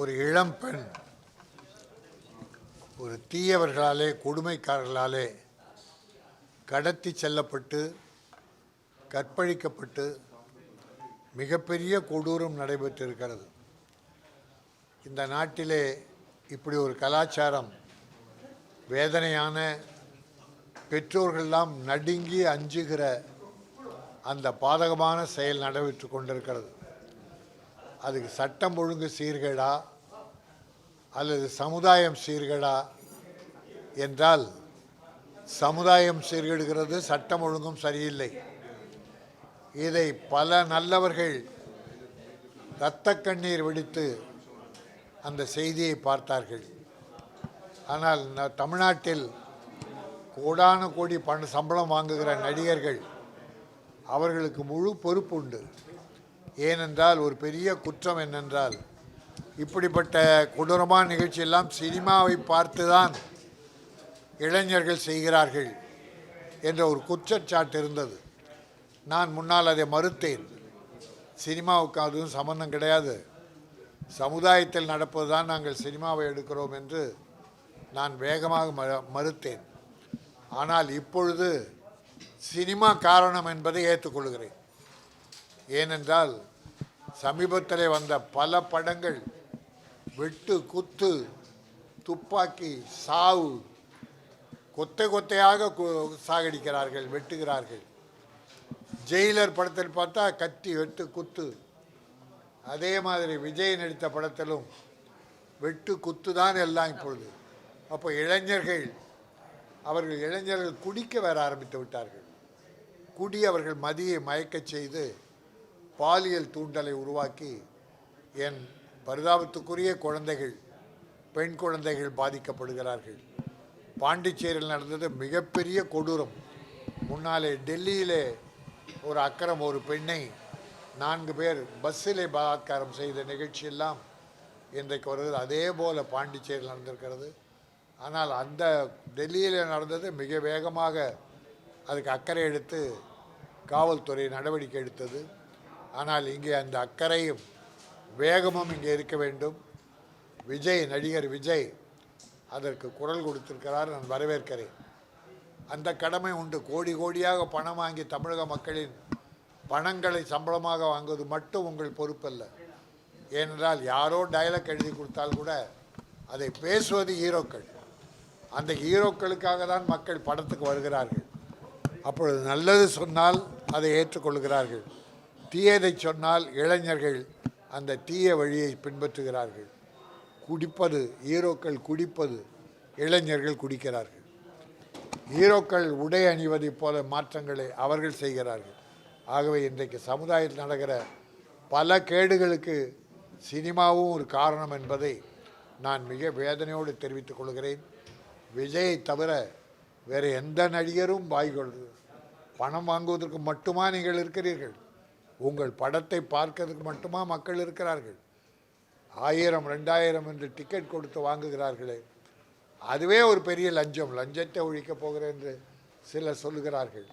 ஒரு இளம் பெண் ஒரு தீயவர்களாலே கொடுமைக்காரர்களாலே கடத்தி செல்லப்பட்டு கற்பழிக்கப்பட்டு மிகப்பெரிய கொடூரம் நடைபெற்றிருக்கிறது. இந்த நாட்டிலே இப்படி ஒரு கலாச்சாரம் வேதனையான பெற்றோர்கள்லாம் நடுங்கி அஞ்சுகிற அந்த பாதகமான செயல் நடைபெற்று கொண்டிருக்கிறது. அதுக்கு சட்டம் ஒழுங்கு சீர்கேடா அல்லது சமுதாயம் சீர்கேடா என்றால் சமுதாயம் சீர்கெடுகிறது சட்டம் ஒழுங்கும் சரியில்லை. இதை பல நல்லவர்கள் இரத்த கண்ணீர் வெடித்து அந்த செய்தியை பார்த்தார்கள். ஆனால் ந- தமிழ்நாட்டில் கோடான கோடி பண சம்பளம் வாங்குகிற நடிகர்கள் அவர்களுக்கு முழு பொறுப்பு உண்டு ஏனென்றால் ஒரு பெரிய குற்றம் என்னென்றால் இப்படிப்பட்ட கொடூரமான நிகழ்ச்சியெல்லாம் சினிமாவை பார்த்து தான் இளைஞர்கள் செய்கிறார்கள் என்ற ஒரு குற்றச்சாட்டு இருந்தது. நான் முன்னால் அதை மறுத்தேன். சினிமாவுக்கு அதுவும் சம்மந்தம் கிடையாது. சமுதாயத்தில் நடப்பது தான் நாங்கள் சினிமாவை எடுக்கிறோம் என்று நான் வேகமாக ம- மறுத்தேன். ஆனால் இப்பொழுது சினிமா காரணம் என்பதை ஏற்றுக்கொள்கிறேன். ஏனென்றால் சமீபத்தில் வந்த பல படங்கள் வெட்டு குத்து துப்பாக்கி சாவு கொத்தை கொத்தையாக கு- சாகடிக்கிறார்கள் வெட்டுகிறார்கள். ஜெயிலர் படத்தில் பார்த்தா கத்தி வெட்டு குத்து. அதே மாதிரி விஜய் நடித்த படத்திலும் வெட்டு குத்து தான் எல்லாம் இப்பொழுது. அப்போ இளைஞர்கள் அவர்கள் இளைஞர்கள் குடிக்க வர ஆரம்பித்து விட்டார்கள். குடி அவர்கள் மதியை மயக்கச் செய்து பாலியல் தூண்டலை உருவாக்கி என் பரிதாபத்துக்குரிய குழந்தைகள் பெண் குழந்தைகள் பாதிக்கப்படுகிறார்கள். பாண்டிச்சேரியில் நடந்தது மிகப்பெரிய கொடூரம். முன்னாலே டெல்லியிலே ஒரு அக்கறம் ஒரு பெண்ணை நான்கு பேர் பஸ்ஸிலே பலாத்காரம் செய்த நிகழ்ச்சியெல்லாம் இன்றைக்கு வருகிறது. அதே போல் பாண்டிச்சேரியில் நடந்திருக்கிறது. ஆனால் அந்த டெல்லியில் நடந்தது மிக வேகமாக அதுக்கு அக்கறை எடுத்து காவல்துறை நடவடிக்கை எடுத்தது. ஆனால் இங்கே அந்த அக்கறையும் வேகமும் இங்கே இருக்க வேண்டும். விஜய் நடிகர் விஜய் அதற்கு குரல் கொடுத்திருக்கிறார் நான் வரவேற்கிறேன். அந்த கடமை உண்டு. கோடி கோடியாக பணம் வாங்கி தமிழக மக்களின் பணங்களை சம்பளமாக வாங்குவது மட்டும் உங்கள் பொறுப்பல்ல. ஏனென்றால் யாரோ டயலாக் எழுதி கொடுத்தால் கூட அதை பேசுவது ஹீரோக்கள். அந்த ஹீரோக்களுக்காக தான் மக்கள் படத்துக்கு வருகிறார்கள். அப்பொழுது நல்லது சொன்னால் அதை ஏற்றுக்கொள்கிறார்கள். தீயதை சொன்னால் இளைஞர்கள் அந்த தீய வழியை பின்பற்றுகிறார்கள். குடிப்பது ஹீரோக்கள் குடிப்பது இளைஞர்கள் குடிக்கிறார்கள். ஹீரோக்கள் உடை அணிவதைப் போல மாற்றங்களை அவர்கள் செய்கிறார்கள். ஆகவே இன்றைக்கு சமுதாயத்தில் நடக்கிற பல கேடுகளுக்கு சினிமாவும் ஒரு காரணம் என்பதை நான் மிக வேதனையோடு தெரிவித்துக் கொள்கிறேன். விஜயை தவிர வேறு எந்த நடிகரும் வாய்கொள் பணம் வாங்குவதற்கு மட்டுமா நீங்கள் இருக்கிறீர்கள்? உங்கள் படத்தை பார்க்கறதுக்கு மட்டுமா மக்கள் இருக்கிறார்கள்? ஆயிரம் ரெண்டாயிரம் என்று டிக்கெட் கொடுத்து வாங்குகிறார்களே. அதுவே ஒரு பெரிய லஞ்சம். லஞ்சத்தை ஒழிக்கப் போகிறேன் என்று சிலர் சொல்லுகிறார்கள்.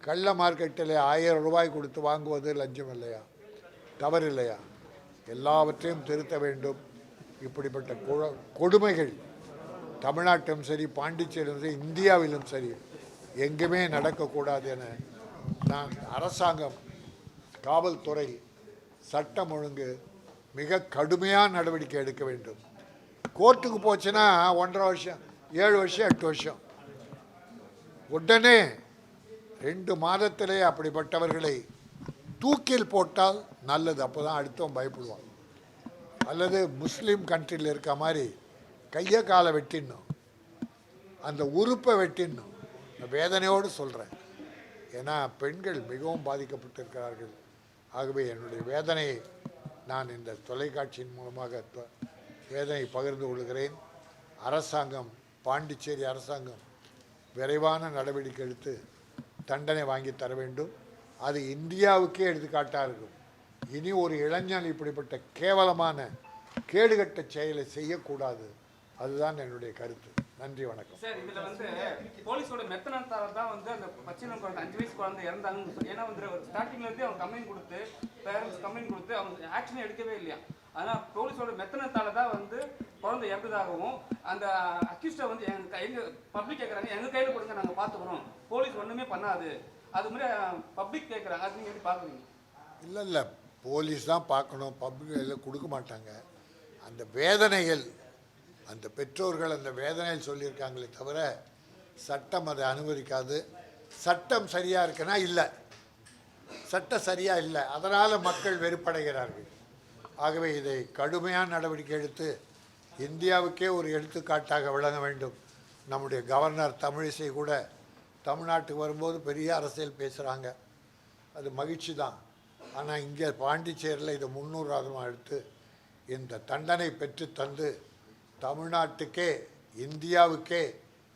கள்ள மார்க்கெட்டில் ஆயிரம் ரூபாய் கொடுத்து வாங்குவது லஞ்சம் இல்லையா? தவறு இல்லையா எல்லாவற்றையும் திருத்த வேண்டும். இப்படிப்பட்ட கொ- கொடுமைகள் தமிழ்நாட்டிலும் சரி பாண்டிச்சேரியிலும் சரி இந்தியாவிலும் சரி எங்குமே நடக்கக்கூடாது என நான் அரசாங்கம் காவல்துறை சட்டம் ஒழுங்கு மிக கடுமையான நடவடிக்கை எடுக்க வேண்டும். கோர்ட்டுக்கு போச்சுன்னா ஒன்றரை வருஷம் ஏழு வருஷம் எட்டு வருஷம். உடனே ரெண்டு மாதத்திலே அப்படிப்பட்டவர்களை தூக்கில் போட்டால் நல்லது. அப்போ தான் அடுத்தவன் பயப்படுவான். அல்லது முஸ்லீம் கண்ட்ரியில் இருக்க மாதிரி கையை காலை வெட்டிடணும். அந்த உறுப்பை வெட்டிடணும். நான் வேதனையோடு சொல்கிறேன் ஏன்னா பெண்கள் மிகவும் பாதிக்கப்பட்டிருக்கிறார்கள். ஆகவே என்னுடைய வேதனையை நான் இந்த தொலைக்காட்சியின் மூலமாக வேதனை பகிர்ந்து கொள்கிறேன். அரசாங்கம் பாண்டிச்சேரி அரசாங்கம் விரைவான நடவடிக்கை எடுத்து தண்டனை வாங்கி தர வேண்டும். அது இந்தியாவுக்கே எடுத்துக்காட்டாக இருக்கும். இனி ஒரு இளைஞன் இப்படிப்பட்ட கேவலமான கேடுகட்ட செயலை செய்யக்கூடாது. அதுதான் என்னுடைய கருத்து. நன்றி வணக்கம். சார் இதுல வந்து போலீஸோட மெத்தனத்தால தான் வந்து அந்த பச்சிளம் குழந்தை அஞ்சு வயசு குழந்தை இறந்தாங்கன்னு ஏன்னா வந்து ஸ்டார்டிங்ல இருந்தே அவங்க கம்ப்ளைண்ட் கொடுத்து பேரண்ட்ஸ் கம்ப்ளைண்ட் கொடுத்து அவங்க ஆக்ஷனே எடுக்கவே இல்லையா? ஆனால் போலீஸோட மெத்தனத்தால தான் வந்து குழந்தை இறந்ததாகவும் அந்த அக்யூஸ்டை வந்து எங்க எங்க பப்ளிக் கேட்குறாங்க எங்க கையில் கொடுங்க நாங்கள் பார்த்துக்குறோம் போலீஸ் ஒன்றுமே பண்ணாது. அது மாதிரி பப்ளிக் கேட்குறாங்க அது நீங்கள் எப்படி பார்க்குறீங்க இல்லை இல்லை. போலீஸ் தான் பார்க்கணும் பப்ளிக் கொடுக்க மாட்டாங்க. அந்த வேதனைகள் அந்த பெற்றோர்கள் அந்த வேதனையில் சொல்லியிருக்காங்களே தவிர சட்டம் அதை அனுமதிக்காது. சட்டம் சரியாக இருக்குன்னா இல்லை. சட்டம் சரியாக இல்லை. அதனால் மக்கள் வெறுப்படைகிறார்கள். ஆகவே இதை கடுமையான நடவடிக்கை எடுத்து இந்தியாவுக்கே ஒரு எடுத்துக்காட்டாக விளங்க வேண்டும். நம்முடைய கவர்னர் தமிழிசை கூட தமிழ்நாட்டுக்கு வரும்போது பெரிய அரசியல் பேசுகிறாங்க அது மகிழ்ச்சி தான். ஆனால் இங்கே பாண்டிச்சேரியில் இதை முன்னூறாவதுமாக எடுத்து இந்த தண்டனை பெற்று தந்து தமிழ்நாட்டுக்கே இந்தியாவுக்கே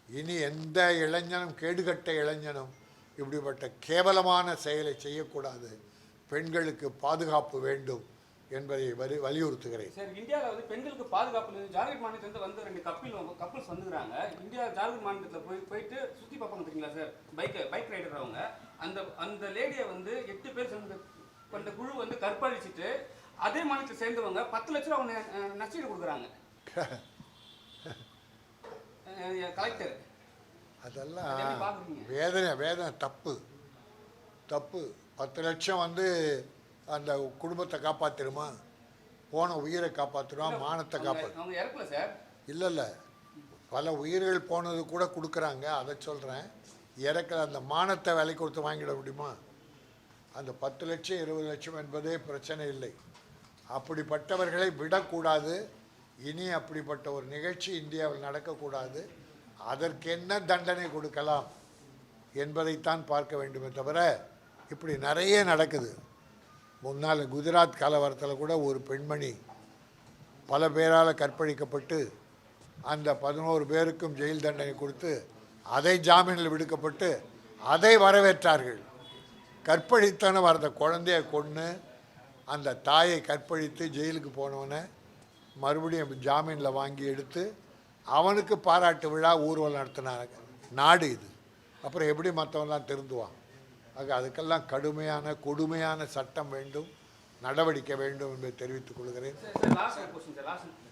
இனி எந்த இளைஞனும் கேடுகட்ட இளைஞனும் இப்படிப்பட்ட கேவலமான செயலை செய்யக்கூடாது. பெண்களுக்கு பாதுகாப்பு வேண்டும் என்பதை வலி வலியுறுத்துகிறேன். சார் இந்தியாவில் வந்து பெண்களுக்கு பாதுகாப்பு. ஜார்க்கண்ட் மாநிலத்திலேருந்து வந்து ரெண்டு கப்பில் கப்பல்ஸ் வந்துக்கிறாங்க. இந்தியா ஜார்க்கண்ட் மாநிலத்தில் போய் போயிட்டு சுற்றி பார்ப்பாங்க தெரியுங்களா சார்? பைக் பைக் ரைடர் அவங்க. அந்த அந்த லேடியை வந்து எட்டு பேர் சேர்ந்து கொண்ட குழு வந்து கற்பழிச்சிட்டு அதே மாநிலத்தை சேர்ந்தவங்க பத்து லட்ச ரூபா அவங்க நஷ்டீடு கொடுக்குறாங்க. கலெக்டர் அதெல்லாம்? வேதனை வேதனை தப்பு. தப்பு. பத்து லட்சம் வந்து அந்த குடும்பத்தை காப்பாற்றிடுமா போன உயிரை காப்பாற்றிடுமா மானத்தை காப்பாற்று அவங்க இறக்கல சார். இல்லை இல்லை பல உயிர்கள் போனது கூட கொடுக்குறாங்க. அதை சொல்கிறேன் இறக்கிற அந்த மானத்தை விலை கொடுத்து வாங்கிட முடியுமா? அந்த பத்து லட்சம் இருபது லட்சம் என்பதே பிரச்சனை இல்லை. அப்படிப்பட்டவர்களை விடக்கூடாது. இனி அப்படிப்பட்ட ஒரு நிகழ்ச்சி இந்தியாவில் நடக்கக்கூடாது. அதற்கு என்ன தண்டனை கொடுக்கலாம் என்பதைத்தான் பார்க்க வேண்டுமே தவிர இப்படி நிறைய நடக்குது. முன்னால் குஜராத் கலவரத்தில் கூட ஒரு பெண்மணி பல பேரால் கற்பழிக்கப்பட்டு அந்த பதினோரு பேருக்கும் ஜெயில் தண்டனை கொடுத்து அதை ஜாமீனில் விடுக்கப்பட்டு அதை வரவேற்றார்கள். கற்பழித்தான வரத குழந்தைய கொன்று அந்த தாயை கற்பழித்து ஜெயிலுக்கு போனவனை மறுபடியும் ஜாமீனில் வாங்கி எடுத்து அவனுக்கு பாராட்டு விழா ஊர்வலம் நடத்தினாங்க. நாடு இது. அப்புறம் எப்படி மற்றவன்லாம் திருந்துவான்? ஆக அதுக்கெல்லாம் கடுமையான கொடுமையான சட்டம் வேண்டும் நடவடிக்கை வேண்டும் என்பதை தெரிவித்துக் கொள்கிறேன்.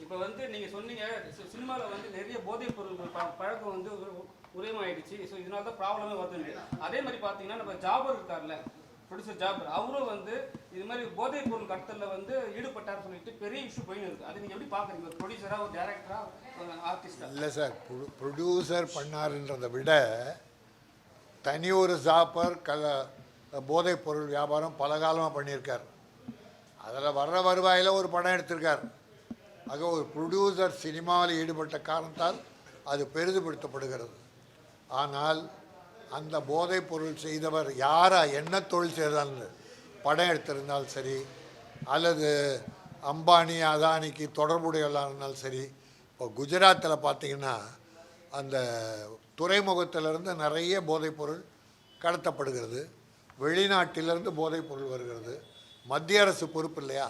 இப்போ வந்து நீங்கள் சொன்னீங்க சினிமாவில் வந்து நிறைய போதைப் பொருட்கள் பழக்கம் வந்து உ- ஸோ இதனால தான் ப்ராப்ளமே வருது அதே மாதிரி பார்த்தீங்கன்னா நம்ம ஜாபர் இருக்கார்ல ப்ரொடியூசர் ஜாபர் அவரும் வந்து இது மாதிரி போதைப் பொருள் கடத்தலில் வந்து ஈடுபட்டார் சொல்லிட்டு பெரிய இஷ்யூ போயின்னு இருக்கு. அது நீங்க எப்படி பார்க்குறீங்க ஒரு ப்ரொடியூசரா ஒரு டேரக்டரா ஆர்டிஸ்டா இல்லை சார் ப்ரொடியூசர் பண்ணாருன்றதை விட தனி ஒரு ஜாப்பர் கல போதைப் பொருள் வியாபாரம் பல காலமாக பண்ணியிருக்கார். அதில் வர்ற வருவாயில் ஒரு படம் எடுத்திருக்கார். ஆக ஒரு ப்ரொடியூசர் சினிமாவில் ஈடுபட்ட காரணத்தால் அது பெரிதுபடுத்தப்படுகிறது. ஆனால் அந்த போதைப் பொருள் செய்தவர் யாரா என்ன தொழில் செய்தார்னு படம் எடுத்திருந்தால் சரி அல்லது அம்பானி அதானிக்கு தொடர்புடையவர்களாக இருந்தாலும் சரி இப்போ குஜராத்தில் பார்த்தீங்கன்னா அந்த துறைமுகத்திலிருந்து நிறைய போதைப் பொருள் கடத்தப்படுகிறது. வெளிநாட்டிலிருந்து போதைப் பொருள் வருகிறது. மத்திய அரசு பொறுப்பு இல்லையா?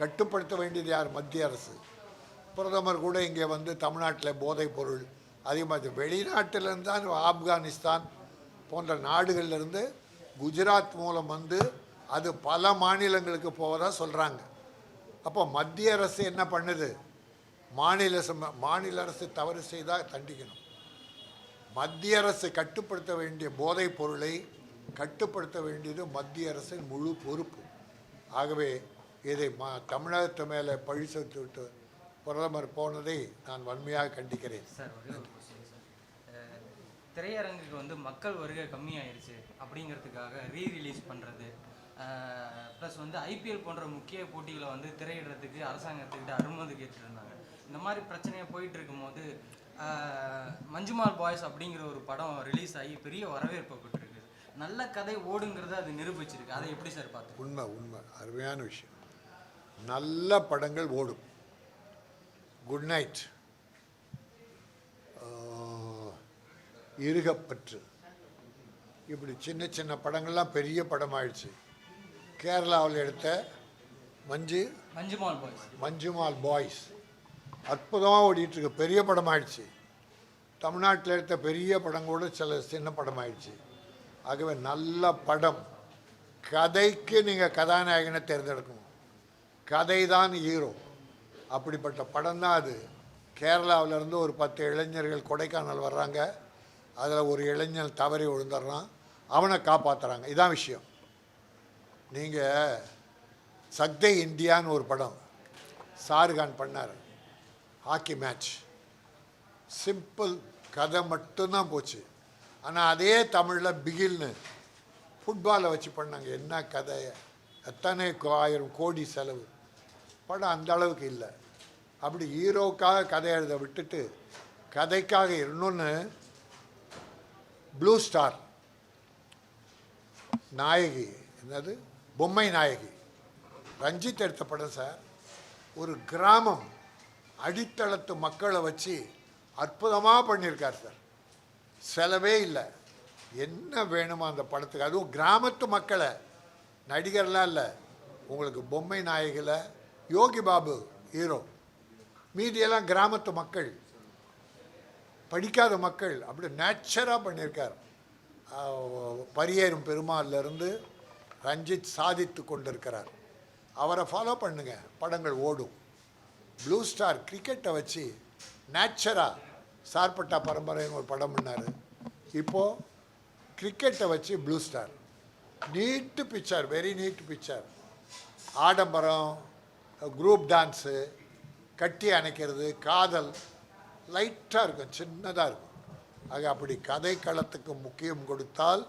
கட்டுப்படுத்த வேண்டியது யார்? மத்திய அரசு. பிரதமர் கூட இங்கே வந்து தமிழ்நாட்டில் போதைப் பொருள் அதிகமாக வெளிநாட்டிலிருந்து தான் ஆப்கானிஸ்தான் போன்ற நாடுகள்லேருந்து குஜராத் மூலம் வந்து அது பல மாநிலங்களுக்கு போவதாக சொல்கிறாங்க அப்போ மத்திய அரசு என்ன பண்ணுது? மாநில சம- மாநில அரசு தவறு செய்தால் தண்டிக்கணும். மத்திய அரசு கட்டுப்படுத்த வேண்டிய போதைப் பொருளை கட்டுப்படுத்த வேண்டியது மத்திய அரசின் முழு பொறுப்பு. ஆகவே இதை மா தமிழகத்து மேலே பழி சேர்த்து விட்டு பிரதமர் போனதை நான் வன்மையாக கண்டிக்கிறேன். திரையரங்குக்கு வந்து மக்கள் வருகை கம்மியாயிருச்சு அப்படிங்கிறதுக்காக ரீ ரிலீஸ் பண்ணுறது ப்ளஸ் வந்து ஐபிஎல் போன்ற முக்கிய போட்டிகளை வந்து திரையிடுறதுக்கு அரசாங்கத்துக்கிட்ட அனுமதி கேட்டுருந்தாங்க இந்த மாதிரி பிரச்சனையாக போயிட்டு இருக்கும்போது மஞ்சுமால் பாய்ஸ் அப்படிங்கிற ஒரு படம் ரிலீஸ் ஆகி பெரிய வரவேற்பு பெற்றிருக்கு. நல்ல கதை ஓடுங்கிறத அது நிரூபிச்சிருக்கு. அதை எப்படி சார் பார்த்து உண்மை உண்மை. அருமையான விஷயம். நல்ல படங்கள் ஓடும். குட் நைட் இருகப்பற்று. இப்படி சின்ன சின்ன படங்கள்லாம் பெரிய படமாயிடுச்சு. கேரளாவில் எடுத்த மஞ்சு மஞ்சுமால் பாய்ஸ். மஞ்சுமால் பாய்ஸ். அற்புதமாக ஓடிட்டுருக்கு. பெரிய படமாயிடுச்சு. தமிழ்நாட்டில் எடுத்த பெரிய படம் கூட சில சின்ன படமாயிடுச்சு. ஆகவே நல்ல படம். கதைக்கு நீங்கள் கதாநாயகனை தேர்ந்தெடுக்கணும். கதை தான் ஹீரோ அப்படிப்பட்ட படம் தான் அது. கேரளாவிலேருந்து ஒரு பத்து இளைஞர்கள் கொடைக்கானல் வர்றாங்க. அதில் ஒரு இளைஞன் தவறி விழுந்துடுறான் அவனை காப்பாற்றுறாங்க இதான் விஷயம். நீங்கள் சக்தே இந்தியான்னு ஒரு படம் ஷாருகான் பண்ணார். Hockey match. சிம்பிள் கதை மட்டும்தான் போச்சு. ஆனால் அதே தமிழில் பிகில்னு ஃபுட்பாலை வச்சு பண்ணாங்க. என்ன கதை எத்தனை கோ- ஆயிரம் கோடி செலவு. படம் அந்த அளவுக்கு இல்லை. அப்படி ஹீரோக்காக கதை எழுத விட்டுட்டு கதைக்காக இன்னொன்று ப்ளூ ஸ்டார் நாயகி. என்னது? பொம்மை நாயகி. ரஞ்சித் எடுத்த படம் சார். ஒரு கிராமம் அடித்தளத்து மக்களை வச்சு அற்புதமாக பண்ணியிருக்கார் சார். செலவே இல்லை. என்ன வேணுமோ அந்த படத்துக்கு. அதுவும் கிராமத்து மக்களை. நடிகர்லாம் இல்லை. உங்களுக்கு பொம்மை நாயகில் யோகி பாபு ஹீரோ. மீதியெல்லாம் கிராமத்து மக்கள் படிக்காத மக்கள் அப்படி நேச்சராக பண்ணியிருக்கார். பரியேறும் பெருமாள்லேருந்து ரஞ்சித் சாதித்து கொண்டிருக்கிறார். அவரை ஃபாலோ பண்ணுங்க படங்கள் ஓடும். ப்ளூ ஸ்டார் கிரிக்கெட்டை வச்சு நேச்சராக சார்பட்டா பரம்பரைன்னு ஒரு படம் பண்ணார். இப்போது கிரிக்கெட்டை வச்சு blue star neat picture very neat picture ஆடம்பரம் குரூப் டான்ஸு கட்டி அணைக்கிறது காதல் லைட்டாக இருக்கும் சின்னதாக இருக்கும். ஆக அப்படி கதை களத்துக்கு முக்கியம் கொடுத்தால்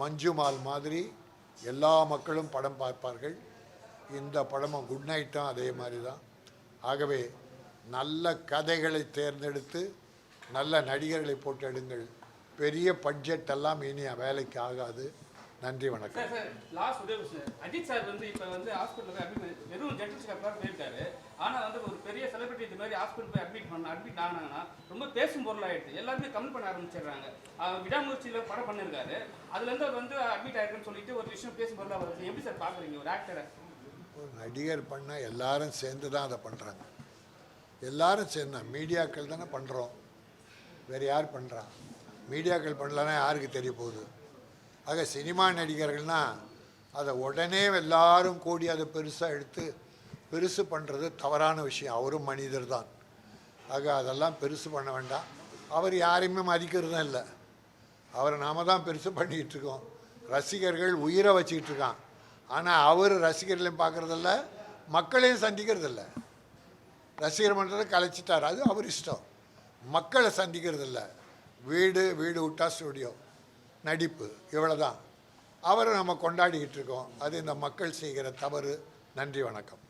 மஞ்சுமால் மாதிரி எல்லா மக்களும் படம் பார்ப்பார்கள். இந்த படமும் குட் நைட்டும் அதே மாதிரி தான் ஆகவே நல்ல கதைகளை தேர்ந்தெடுத்து நல்ல நடிகர்களை போட்டு எடுங்கள் பெரிய பட்ஜெட் எல்லாம் இனி வேலைக்கு ஆகாது. நன்றி வணக்கம். சார் லாஸ்ட் விஷயம் அஜித் சார் வந்து இப்போ வந்து ஹாஸ்பிட்டலுக்கு அட்மிட் வெறும் ஜென்ரல் செக்கப் போயிருக்காரு. ஆனால் வந்து ஒரு பெரிய செலிபிரிட்டி இது மாதிரி ஹாஸ்பிட்டல் போய் அட்மிட் பண்ண அட்மிட் ஆனாங்கன்னா ரொம்ப பேசும் பொருளாயிடுது எல்லாருமே கமெண்ட் பண்ண ஆரம்பிச்சிடுறாங்க. விடாமுயற்சியில் படம் பண்ணியிருக்காரு அதுலேருந்து அவர் வந்து அட்மிட் ஆயிருக்குன்னு சொல்லிட்டு ஒரு விஷயம் பேசும் பொருளாக வருது எப்படி சார் பார்க்குறீங்க ஒரு ஆக்டரை நடிகர் பண்ண எல்லாரும் சேர்ந்து தான் அதை பண்ணுறாங்க எல்லாரும் சேர்ந்து மீடியாக்கள் தானே பண்ணுறோம் வேறு யார் பண்ணுறா மீடியாக்கள் பண்ணலன்னா யாருக்கு தெரிய போகுது? ஆக சினிமா நடிகர்கள்னால் அதை உடனே எல்லாரும் கூடி அதை பெருசாக எடுத்து பெருசு பண்ணுறது தவறான விஷயம். அவரும் மனிதர் தான். ஆக அதெல்லாம் பெருசு பண்ண வேண்டாம். அவர் யாரையுமே மதிக்கிறதும் இல்லை. அவரை நாம தான் பெருசு பண்ணிக்கிட்டு இருக்கோம். ரசிகர்கள் உயிரை வச்சுக்கிட்டு இருக்கான். ஆனால் அவர் ரசிகர்களையும் பார்க்குறதில்ல மக்களையும் சந்திக்கிறதில்ல. ரசிகர் மன்றத்தை கலைச்சிட்டார். அது அவர் இஷ்டம். மக்களை சந்திக்கிறதில்ல. வீடு வீடு விட்டா ஸ்டுடியோ நடிப்பு இவ்வளோதான் அவரை நம்ம கொண்டாடிக்கிட்டு இருக்கோம். அது இந்த மக்கள் செய்கிற தவறு. நன்றி வணக்கம்.